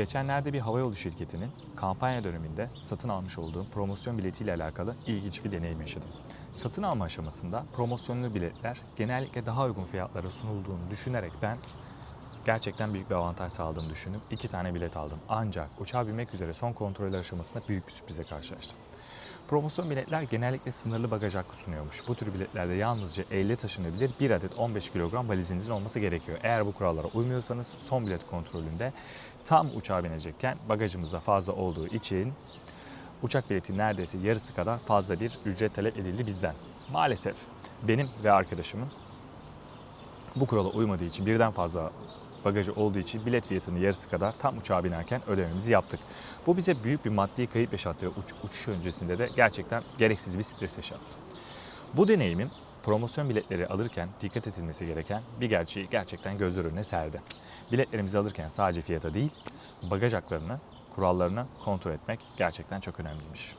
Geçenlerde bir havayolu şirketinin kampanya döneminde satın almış olduğum promosyon biletiyle alakalı ilginç bir deneyim yaşadım. Satın alma aşamasında promosyonlu biletler genellikle daha uygun fiyatlara sunulduğunu düşünerek ben gerçekten büyük bir avantaj sağladığını düşündüm. İki tane bilet aldım. Ancak uçağa binmek üzere son kontrol aşamasında büyük bir sürprize karşılaştım. Promosyon biletler genellikle sınırlı bagaj hakkı sunuyormuş. Bu tür biletlerde yalnızca elle taşınabilir 1 adet 15 kilogram valizinizin olması gerekiyor. Eğer bu kurallara uymuyorsanız son bilet kontrolünde tam uçağa binecekken bagajımızda fazla olduğu için uçak bileti neredeyse yarısı kadar fazla bir ücret talep edildi bizden. Maalesef benim ve arkadaşımın bu kurala uymadığı için birden fazla bagajı olduğu için bilet fiyatının yarısı kadar tam uçağa binerken ödememizi yaptık. Bu bize büyük bir maddi kayıp yaşattı ve uç, uçuş öncesinde de gerçekten gereksiz bir stres yaşattı. Bu deneyimin promosyon biletleri alırken dikkat edilmesi gereken bir gerçeği gerçekten gözler önüne serdi. Biletlerimizi alırken sadece fiyata değil, bagaj haklarını, kurallarını kontrol etmek gerçekten çok önemliymiş.